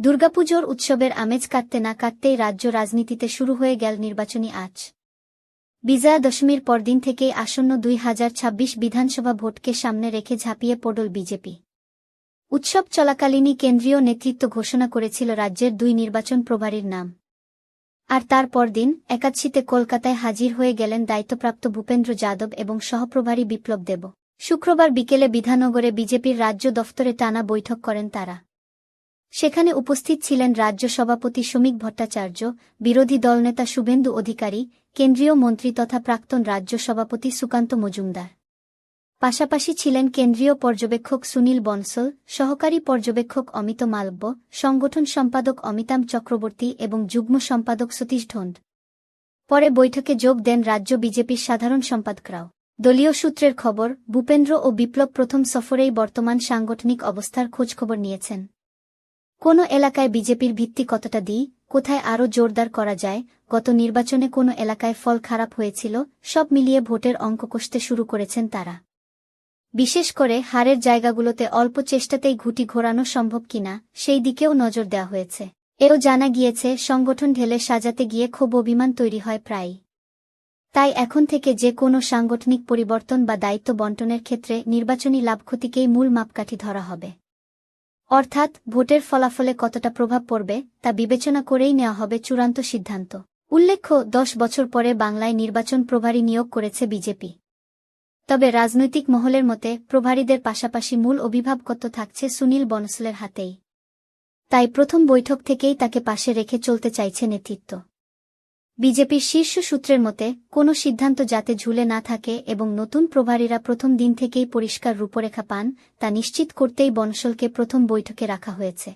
দুর্গাপুজোর উৎসবের আমেজ কাটতে না কাটতেই রাজ্য রাজনীতিতে শুরু হয়ে গেল নির্বাচনী আজ বিজয়া দশমীর পরদিন থেকেই আসন্ন দুই হাজার ছাব্বিশ বিধানসভা ভোটকে সামনে রেখে ঝাঁপিয়ে পড়ল বিজেপি। উৎসব চলাকালীনই কেন্দ্রীয় নেতৃত্ব ঘোষণা করেছিল রাজ্যের দুই নির্বাচন প্রভারীর নাম। আর তার পরদিন একাদশীতে কলকাতায় হাজির হয়ে গেলেন দায়িত্বপ্রাপ্ত ভূপেন্দ্র যাদব এবং সহপ্রভারী বিপ্লব দেব। শুক্রবার বিকেলে বিধাননগরে বিজেপির রাজ্য দফতরে টানা বৈঠক করেন তারা। সেখানে উপস্থিত ছিলেন রাজ্য সভাপতি শ্রমিক ভট্টাচার্য, বিরোধী দলনেতা শুভেন্দু অধিকারী, কেন্দ্রীয় মন্ত্রী তথা প্রাক্তন রাজ্য সভাপতি সুকান্ত মজুমদার। পাশাপাশি ছিলেন কেন্দ্রীয় পর্যবেক্ষক সুনীল বনসল, সহকারী পর্যবেক্ষক অমিত মালব্য, সংগঠন সম্পাদক অমিতাভ চক্রবর্তী এবং যুগ্ম সম্পাদক সতীশ ঢোন্ড পরে বৈঠকে যোগ দেন রাজ্য বিজেপির সাধারণ সম্পাদকরাও। দলীয় সূত্রের খবর, ভূপেন্দ্র ও বিপ্লব প্রথম সফরেই বর্তমান সাংগঠনিক অবস্থার খোঁজখবর নিয়েছেন। কোন এলাকায় বিজেপির ভিত্তি কতটা দিই কোথায় আরও জোরদার করা যায়, গত নির্বাচনে কোনো এলাকায় ফল খারাপ হয়েছিল, সব মিলিয়ে ভোটের অঙ্ক কষতে শুরু করেছেন তারা। বিশেষ করে হারের জায়গাগুলোতে অল্প চেষ্টাতেই ঘুটি ঘোরানো সম্ভব কিনা, সেই দিকেও নজর দেওয়া হয়েছে। এও জানা গিয়েছে, সংগঠন ঢেলে সাজাতে গিয়ে ক্ষোভ অভিমান তৈরি হয় প্রায়ই। তাই এখন থেকে যে কোনো সাংগঠনিক পরিবর্তন বা দায়িত্ব বন্টনের ক্ষেত্রে নির্বাচনী লাভক্ষতিকেই মূল মাপকাঠি ধরা হবে। অর্থাৎ ভোটের ফলাফলে কতটা প্রভাব পড়বে, তা বিবেচনা করেই নেওয়া হবে চূড়ান্ত সিদ্ধান্ত। উল্লেখ্য, দশ বছর পরে বাংলায় নির্বাচন প্রভারী নিয়োগ করেছে বিজেপি। তবে রাজনৈতিক মহলের মতে, প্রভারীদের পাশাপাশি মূল অভিভাবকত্ব থাকছে সুনীল বনসলের হাতেই। তাই প্রথম বৈঠক থেকেই তাকে পাশে রেখে চলতে চাইছে নেতৃত্ব। বিজেপির শীর্ষ সূত্রের মতে, কোনো সিদ্ধান্ত যাতে ঝুলে না থাকে এবং নতুন প্রভারীরা প্রথম দিন থেকেই পরিষ্কার রূপরেখা পান, তা নিশ্চিত করতেই বনসলকে প্রথম বৈঠকে রাখা হয়েছে।